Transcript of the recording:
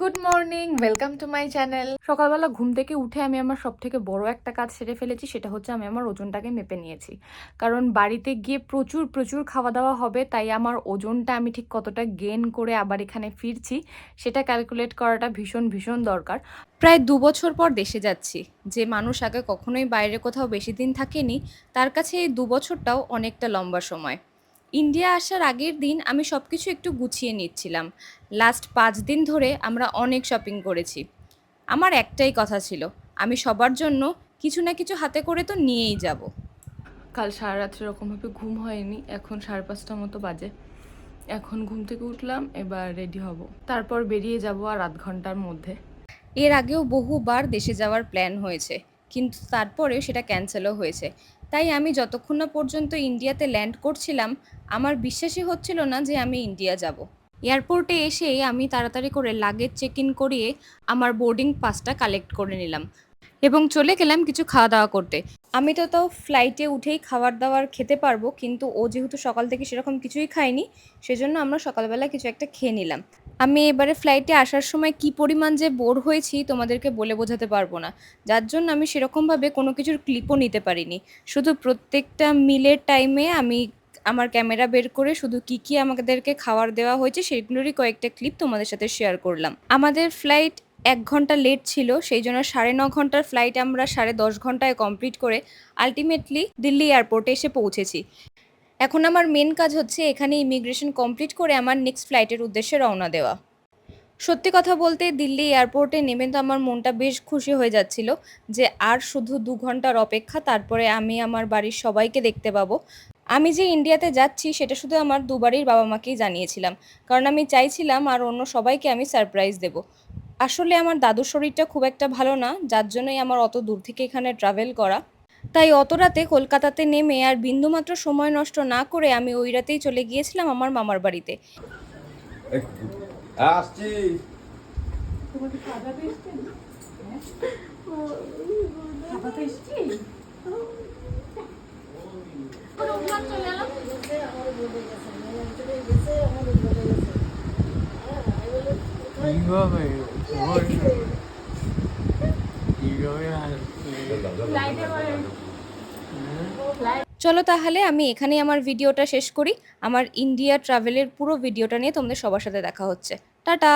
Good morning, welcome to my channel. সকালবেলা ঘুম থেকে উঠে আমি আমার সব থেকে বড় একটা কাজ সেরে ফেলেছি, সেটা হচ্ছে আমি আমার ওজনটাকে মেপে নিয়েছি। কারণ বাড়িতে গিয়ে প্রচুর প্রচুর খাওয়া দাওয়া হবে, তাই আমার ওজনটা আমি ঠিক কতটা গেন করে আবার এখানে ফিরছি, সেটা ক্যালকুলেট করাটা ভীষণ ভীষণ দরকার। প্রায় দু বছর পর দেশে যাচ্ছি, যে মানুষ আগে কখনোই বাইরে কোথাও বেশি দিন থাকেনি, তার কাছে এই দু বছরটাও অনেকটা লম্বা সময়। ইন্ডিয়া আসার আগের দিন আমি সব কিছু একটু গুছিয়ে নিচ্ছিলাম। লাস্ট পাঁচ দিন ধরে আমরা অনেক শপিং করেছি। আমার একটাই কথা ছিল আমি সবার জন্য কিছু না কিছু হাতে করে তো নিয়েই যাব। কাল সারা রাত্রে এরকমভাবে ঘুম হয়নি এখন সাড়ে পাঁচটার মতো বাজে। এখন ঘুম থেকে উঠলাম এবার রেডি হব। তারপর বেরিয়ে যাব আর আধ ঘণ্টার মধ্যে। এর আগেও বহুবার দেশে যাওয়ার প্ল্যান হয়েছে। কিন্তু তারপরে সেটা ক্যান্সেলও হয়েছে। তাই আমি যতক্ষণ না পর্যন্ত ইন্ডিয়াতে ল্যান্ড করছিলাম, আমার বিশ্বাসই হচ্ছিল না যে আমি ইন্ডিয়া যাব। এয়ারপোর্টে এসে আমি তাড়াতাড়ি করে লাগেজ চেক ইন করিয়ে আমার বোর্ডিং পাসটা কালেক্ট করে নিলাম এবং চলে গেলাম কিছু খাওয়া দাওয়া করতে। আমি তো তাও ফ্লাইটে উঠেই খাবার দাবার খেতে পারব, কিন্তু ও যেহেতু সকাল থেকে সেরকম কিছুই খায়নি, সেজন্য আমরা সকালবেলা কিছু একটা খেয়ে নিলাম। আমি এবারে ফ্লাইটে আসার সময় কি পরিমাণ যে বোর হয়েছি তোমাদেরকে বলে বোঝাতে পারব না। যার জন্য আমি সেরকমভাবে কোনো কিছুর ক্লিপও নিতে পারিনি। শুধু প্রত্যেকটা মিলের টাইমে আমি আমার ক্যামেরা বের করে শুধু কি কি আমাদেরকে খাবার দেওয়া হয়েছে সেগুলোরই কয়েকটা ক্লিপ তোমাদের সাথে শেয়ার করলাম। আমাদের ফ্লাইট এক ঘণ্টা লেট ছিল, সেই জন্য সাড়ে ন ঘণ্টার ফ্লাইট আমরা সাড়ে দশ ঘন্টায় কমপ্লিট করে আলটিমেটলি দিল্লি এয়ারপোর্টে এসে পৌঁছেছি। এখন আমার মেন কাজ হচ্ছে এখানে ইমিগ্রেশন কমপ্লিট করে আমার নেক্সট ফ্লাইটের উদ্দেশ্যে রওনা দেওয়া। সত্যি কথা বলতে দিল্লি এয়ারপোর্টে নেমে তো আমার মনটা বেশ খুশি হয়ে যাচ্ছিল যে আর শুধু দু ঘণ্টার অপেক্ষা, তারপরে আমি আমার বাড়ির সবাইকে দেখতে পাবো। আমি যে ইন্ডিয়াতে যাচ্ছি সেটা শুধু আমার দুবারই বাবা মাকেই জানিয়েছিলাম। কারণ আমি চাইছিলাম আর অন্য সবাইকে আমি সারপ্রাইজ দেব। আসলে আমার দাদুর শরীরটা খুব একটা ভালো না, যার জন্যই আমার অত দূর থেকে এখানে ট্রাভেল করা। তাই অত রাতে কলকাতাতে নেমে আর বিন্দুমাত্র সময় নষ্ট না করে আমি ওই রাতেই চলে গিয়েছিলাম আমার মামার বাড়িতে। আসছি। কীভাবে? কীভাবে আসবে চলো তাহলে আমি এখানেই আমার ভিডিওটা শেষ করি। আমার ইন্ডিয়া ট্রাভেলের পুরো ভিডিওটা নিয়ে তোমাদের সবার সাথে দেখা হচ্ছে। টাটা!